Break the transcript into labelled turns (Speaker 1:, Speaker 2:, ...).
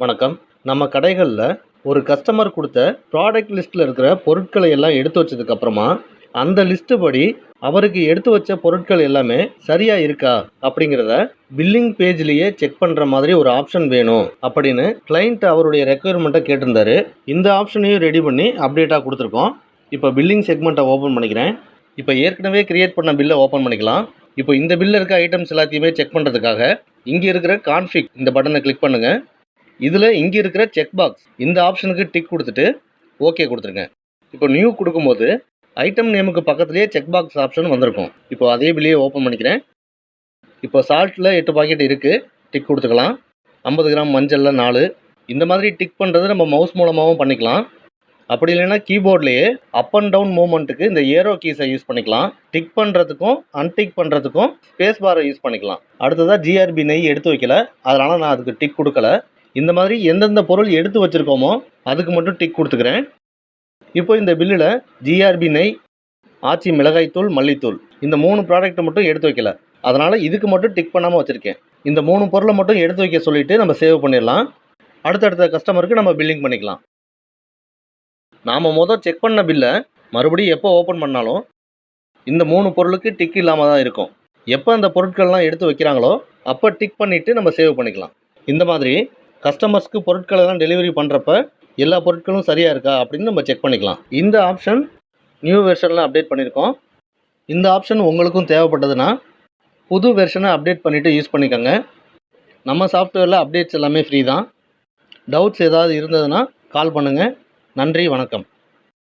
Speaker 1: வணக்கம். நம்ம கடைகளில் ஒரு கஸ்டமர் கொடுத்த ப்ராடக்ட் லிஸ்ட்டில் இருக்கிற பொருட்களை எல்லாம் எடுத்து வச்சதுக்கப்புறமா அந்த லிஸ்ட்டு படி அவருக்கு எடுத்து வச்ச பொருட்கள் எல்லாமே சரியாக இருக்கா அப்படிங்கிறத பில்லிங் பேஜ்லேயே செக் பண்ணுற மாதிரி ஒரு ஆப்ஷன் வேணும் அப்படின்னு கிளைண்ட் அவருடைய ரெக்குயர்மெண்ட்டை கேட்டிருந்தாரு. இந்த ஆப்ஷனையும் ரெடி பண்ணி அப்டேட்டாக கொடுத்துருக்கோம். இப்போ பில்லிங் செக்மெண்ட்டை ஓப்பன் பண்ணிக்கிறேன். இப்போ ஏற்கனவே கிரியேட் பண்ண பில்லை ஓப்பன் பண்ணிக்கலாம். இப்போ இந்த பில்லில் இருக்க ஐட்டம்ஸ் எல்லாத்தையுமே செக் பண்ணுறதுக்காக இங்கே இருக்கிற கான்ஃபிக் இந்த பட்டனை கிளிக் பண்ணுங்கள் இதில் இங்கே இருக்கிற செக் பாக்ஸ் இந்த ஆப்ஷனுக்கு டிக் கொடுத்துட்டு ஓகே கொடுத்துருங்க. இப்போ நியூ கொடுக்கும்போது ஐட்டம் நேமுக்கு பக்கத்துலேயே செக் பாக்ஸ் ஆப்ஷன் வந்திருக்கும். இப்போ அதே பில்லையே ஓப்பன் பண்ணிக்கிறேன். இப்போ சால்ட்டில் எட்டு பாக்கெட் இருக்குது டிக் கொடுத்துக்கலாம். ஐம்பது கிராம் மஞ்சளில் நாலு. இந்த மாதிரி டிக் பண்ணுறது நம்ம மவுஸ் மூலமாகவும் பண்ணிக்கலாம். அப்படி இல்லைன்னா கீபோர்ட்லேயே அப் அண்ட் டவுன் மூமெண்ட்டுக்கு இந்த ஏரோ கீஸை யூஸ் பண்ணிக்கலாம். டிக் பண்ணுறதுக்கும் அன்டிக் பண்ணுறதுக்கும் ஸ்பேஸ் பாரை யூஸ் பண்ணிக்கலாம். அடுத்ததாக ஜிஆர்பி நெய் எடுத்து வைக்கல. அதனால் நான் அதுக்கு டிக் கொடுக்கல. இந்த மாதிரி எந்தெந்த பொருள் எடுத்து வச்சுருக்கோமோ அதுக்கு மட்டும் டிக் கொடுத்துக்கிறேன். இப்போ இந்த பில்லில் ஜிஆர்பி நெய் ஆச்சி மிளகாய்த்தூள் மல்லித்தூள் இந்த மூணு ப்ராடக்ட்டை மட்டும் எடுத்து வைக்கல. அதனால் இதுக்கு மட்டும் டிக் பண்ணாமல் வச்சுருக்கேன். இந்த மூணு பொருளை மட்டும் எடுத்து வைக்க சொல்லிவிட்டு நம்ம சேவ் பண்ணிடலாம். அடுத்தடுத்த கஸ்டமருக்கு நம்ம பில்லிங் பண்ணிக்கலாம். நாம் மொதல் செக் பண்ண பில்லை மறுபடியும் எப்போ ஓப்பன் பண்ணாலும் இந்த மூணு பொருளுக்கு டிக் இல்லாமல் தான் இருக்கும். எப்போ அந்த பொருட்கள்லாம் எடுத்து வைக்கிறாங்களோ அப்போ டிக் பண்ணிவிட்டு நம்ம சேவ் பண்ணிக்கலாம். இந்த மாதிரி கஸ்டமர்ஸ்க்கு பொருட்களை எல்லாம் டெலிவரி பண்ணுறப்ப எல்லா பொருட்களும் சரியாக இருக்கா அப்படின்னு நம்ம செக் பண்ணிக்கலாம். இந்த ஆப்ஷன் நியூ வெர்ஷனில் அப்டேட் பண்ணியிருக்கோம் இந்த ஆப்ஷன் உங்களுக்கும் தேவைப்பட்டதுன்னா புது வெர்ஷனை அப்டேட் பண்ணிவிட்டு யூஸ் பண்ணிக்கோங்க. நம்ம சாஃப்ட்வேரில் அப்டேட்ஸ் எல்லாமே ஃப்ரீ தான். டவுட்ஸ் ஏதாவது இருந்ததுன்னா கால் பண்ணுங்கள் நன்றி வணக்கம்.